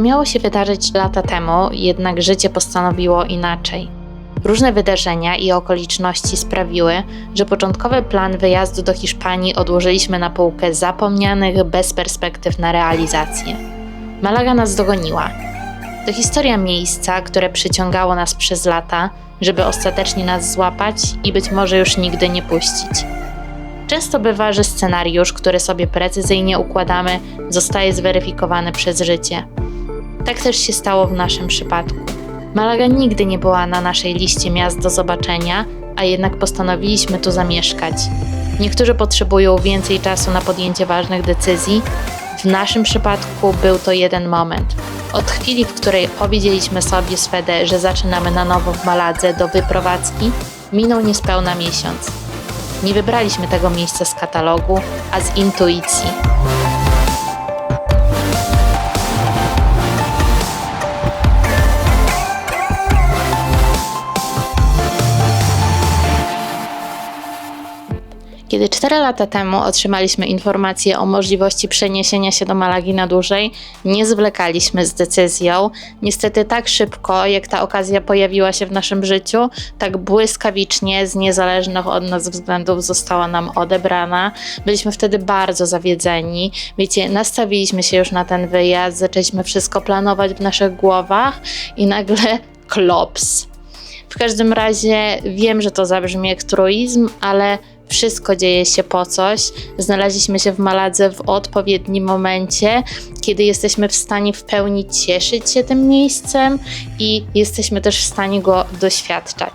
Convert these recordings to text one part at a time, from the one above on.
miało się wydarzyć lata temu, jednak życie postanowiło inaczej. Różne wydarzenia i okoliczności sprawiły, że początkowy plan wyjazdu do Hiszpanii odłożyliśmy na półkę zapomnianych bez perspektyw na realizację. Malaga nas dogoniła. To historia miejsca, które przyciągało nas przez lata, żeby ostatecznie nas złapać i być może już nigdy nie puścić. Często bywa, że scenariusz, który sobie precyzyjnie układamy, zostaje zweryfikowany przez życie. Tak też się stało w naszym przypadku. Malaga nigdy nie była na naszej liście miast do zobaczenia, a jednak postanowiliśmy tu zamieszkać. Niektórzy potrzebują więcej czasu na podjęcie ważnych decyzji. W naszym przypadku był to jeden moment. Od chwili, w której powiedzieliśmy sobie z że zaczynamy na nowo w Maladze do wyprowadzki, minął niespełna miesiąc. Nie wybraliśmy tego miejsca z katalogu, a z intuicji. Kiedy 4 lata temu otrzymaliśmy informację o możliwości przeniesienia się do Malagi na dłużej, nie zwlekaliśmy z decyzją. Niestety tak szybko, jak ta okazja pojawiła się w naszym życiu, tak błyskawicznie, z niezależnych od nas względów została nam odebrana. Byliśmy wtedy bardzo zawiedzeni. Wiecie, nastawiliśmy się już na ten wyjazd, zaczęliśmy wszystko planować w naszych głowach i nagle klops. W każdym razie wiem, że to zabrzmi jak truizm, ale wszystko dzieje się po coś. Znaleźliśmy się w Maladze w odpowiednim momencie, kiedy jesteśmy w stanie w pełni cieszyć się tym miejscem i jesteśmy też w stanie go doświadczać.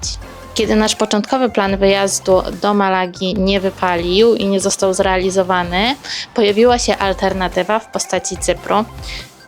Kiedy nasz początkowy plan wyjazdu do Malagi nie wypalił i nie został zrealizowany, pojawiła się alternatywa w postaci Cypru.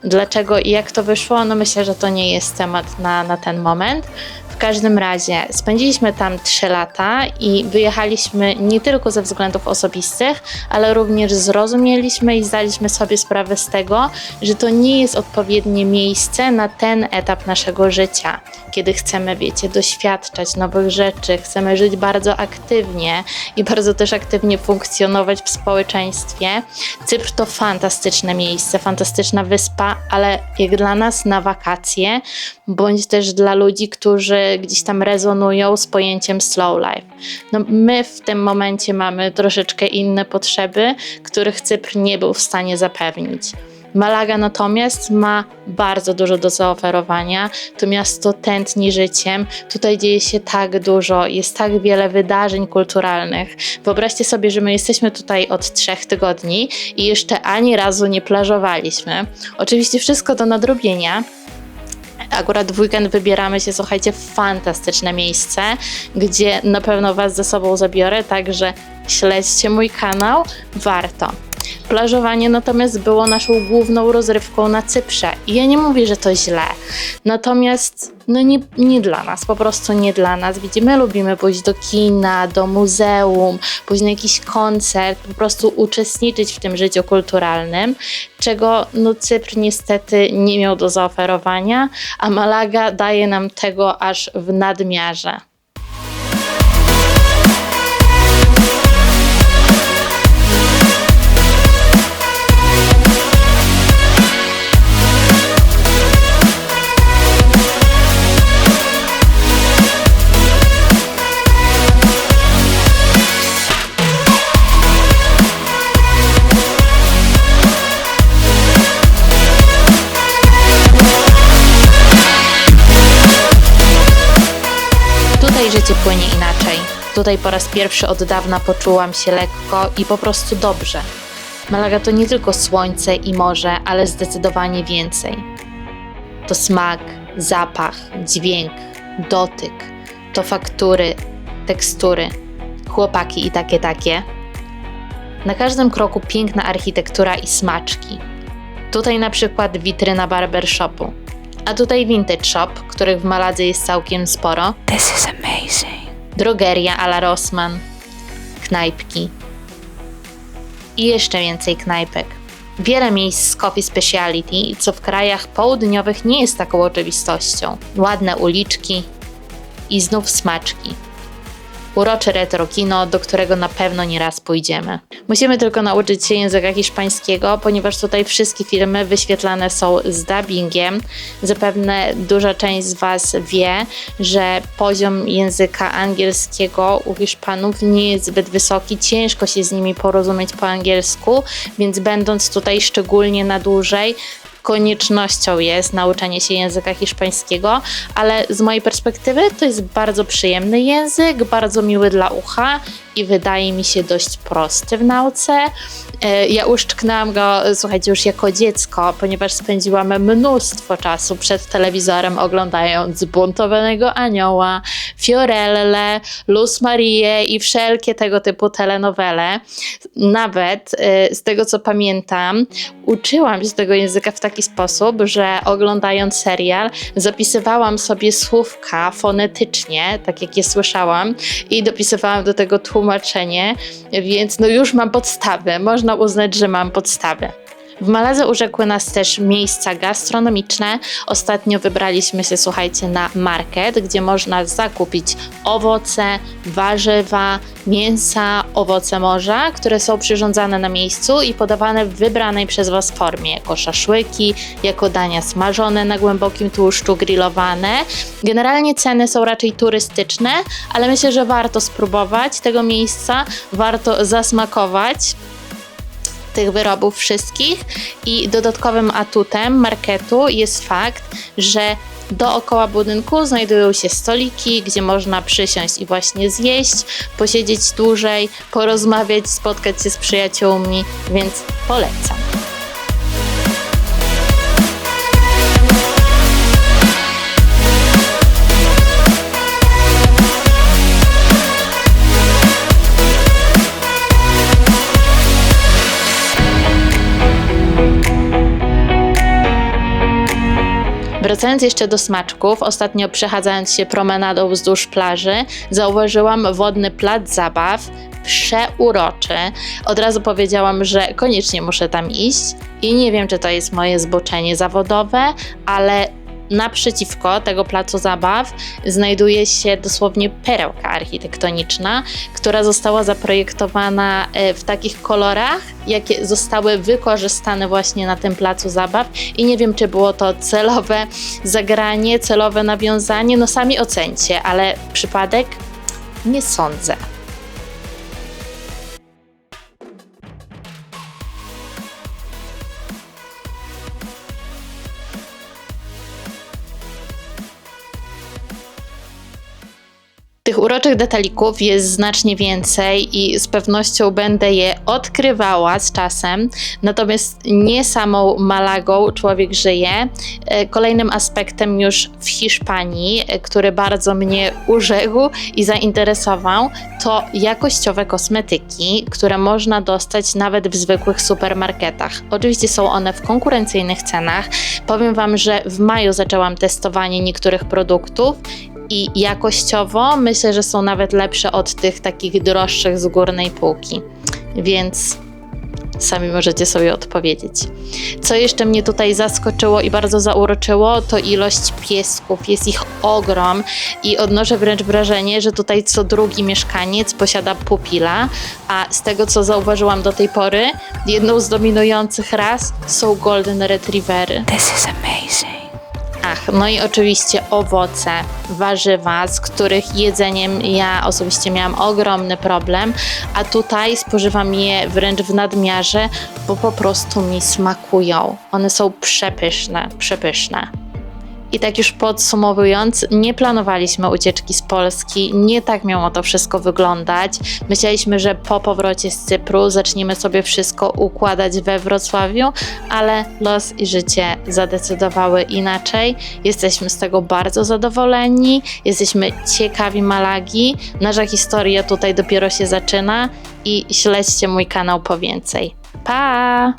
Dlaczego i jak to wyszło? No myślę, że to nie jest temat na, na ten moment. W każdym razie spędziliśmy tam 3 lata i wyjechaliśmy nie tylko ze względów osobistych, ale również zrozumieliśmy i zdaliśmy sobie sprawę z tego, że to nie jest odpowiednie miejsce na ten etap naszego życia, kiedy chcemy, wiecie, doświadczać nowych rzeczy, chcemy żyć bardzo aktywnie i bardzo też aktywnie funkcjonować w społeczeństwie. Cypr to fantastyczne miejsce, fantastyczna wyspa, ale jak dla nas na wakacje, bądź też dla ludzi, którzy gdzieś tam rezonują z pojęciem slow life. No, my w tym momencie mamy troszeczkę inne potrzeby, których Cypr nie był w stanie zapewnić. Malaga natomiast ma bardzo dużo do zaoferowania. To miasto tętni życiem. Tutaj dzieje się tak dużo, jest tak wiele wydarzeń kulturalnych. Wyobraźcie sobie, że my jesteśmy tutaj od trzech tygodni i jeszcze ani razu nie plażowaliśmy. Oczywiście wszystko do nadrobienia. Akurat w weekend wybieramy się, słuchajcie, w fantastyczne miejsce, gdzie na pewno Was ze sobą zabiorę, także śledźcie mój kanał, warto. Plażowanie natomiast było naszą główną rozrywką na Cyprze. I ja nie mówię, że to źle. Natomiast no nie, nie dla nas, po prostu nie dla nas. Widzimy, my lubimy pójść do kina, do muzeum, pójść na jakiś koncert, po prostu uczestniczyć w tym życiu kulturalnym, czego no Cypr niestety nie miał do zaoferowania, a Malaga daje nam tego aż w nadmiarze. Tutaj po raz pierwszy od dawna poczułam się lekko i po prostu dobrze. Malaga to nie tylko słońce i morze, ale zdecydowanie więcej. To smak, zapach, dźwięk, dotyk, to faktury, tekstury, chłopaki i takie takie. Na każdym kroku piękna architektura i smaczki. Tutaj na przykład witryna barbershopu, a tutaj vintage shop, których w Maladze jest całkiem sporo. This is amazing. Drogeria a la Rossmann, knajpki i jeszcze więcej knajpek. Wiele miejsc z coffee speciality, co w krajach południowych nie jest taką oczywistością. Ładne uliczki i znów smaczki. Urocze retro kino, do którego na pewno nie raz pójdziemy. Musimy tylko nauczyć się języka hiszpańskiego, ponieważ tutaj wszystkie filmy wyświetlane są z dubbingiem. Zapewne duża część z Was wie, że poziom języka angielskiego u Hiszpanów nie jest zbyt wysoki, ciężko się z nimi porozumieć po angielsku, więc będąc tutaj szczególnie na dłużej, koniecznością jest nauczanie się języka hiszpańskiego, ale z mojej perspektywy to jest bardzo przyjemny język, bardzo miły dla ucha i wydaje mi się dość prosty w nauce. E, ja uszczknęłam go, słuchajcie, już jako dziecko, ponieważ spędziłam mnóstwo czasu przed telewizorem oglądając Zbuntowanego Anioła, Fiorelle, Luz Marie i wszelkie tego typu telenowele. Nawet e, z tego co pamiętam, uczyłam się tego języka w taki sposób, że oglądając serial zapisywałam sobie słówka fonetycznie, tak jak je słyszałam i dopisywałam do tego tłumaczenie, więc no już mam podstawy. Można uznać, że mam podstawy. W Maladze urzekły nas też miejsca gastronomiczne. Ostatnio wybraliśmy się, słuchajcie, na market, gdzie można zakupić owoce, warzywa, mięsa, owoce morza, które są przyrządzane na miejscu i podawane w wybranej przez Was formie, jako szaszłyki, jako dania smażone na głębokim tłuszczu, grillowane. Generalnie ceny są raczej turystyczne, ale myślę, że warto spróbować tego miejsca, warto zasmakować tych wyrobów wszystkich i dodatkowym atutem marketu jest fakt, że dookoła budynku znajdują się stoliki, gdzie można przysiąść i właśnie zjeść, posiedzieć dłużej, porozmawiać, spotkać się z przyjaciółmi, więc polecam. Wracając jeszcze do smaczków, ostatnio przechadzając się promenadą wzdłuż plaży, zauważyłam wodny plac zabaw, przeuroczy. Od razu powiedziałam, że koniecznie muszę tam iść i nie wiem, czy to jest moje zboczenie zawodowe, ale naprzeciwko tego placu zabaw znajduje się dosłownie perełka architektoniczna, która została zaprojektowana e, w takich kolorach, jakie zostały wykorzystane właśnie na tym placu zabaw. I nie wiem, czy było to celowe zagranie, celowe nawiązanie. No sami ocencie, ale przypadek nie sądzę. Tych uroczych detalików jest znacznie więcej i z pewnością będę je odkrywała z czasem. Natomiast nie samą Malagą człowiek żyje. E, kolejnym aspektem już w Hiszpanii, e, który bardzo mnie urzekł i zainteresował, to jakościowe kosmetyki, które można dostać nawet w zwykłych supermarketach. Oczywiście są one w konkurencyjnych cenach. Powiem Wam, że w maju zaczęłam testowanie niektórych produktów i jakościowo myślę, że są nawet lepsze od tych takich droższych z górnej półki. Więc sami możecie sobie odpowiedzieć. Co jeszcze mnie tutaj zaskoczyło i bardzo zauroczyło, to ilość piesków. Jest ich ogrom i odnoszę wręcz wrażenie, że tutaj co drugi mieszkaniec posiada pupila, a z tego co zauważyłam do tej pory, jedną z dominujących ras są Golden Retrievery. This is amazing. Ach, no i oczywiście owoce, warzywa, z których jedzeniem ja osobiście miałam ogromny problem, a tutaj spożywam je wręcz w nadmiarze, bo po prostu mi smakują. One są przepyszne, przepyszne. I tak już podsumowując, nie planowaliśmy ucieczki z Polski, nie tak miało to wszystko wyglądać. Myśleliśmy, że po powrocie z Cypru zaczniemy sobie wszystko układać we Wrocławiu, ale los i życie zadecydowały inaczej. Jesteśmy z tego bardzo zadowoleni, jesteśmy ciekawi Malagi. Nasza historia tutaj dopiero się zaczyna i śledźcie mój kanał po więcej. Pa!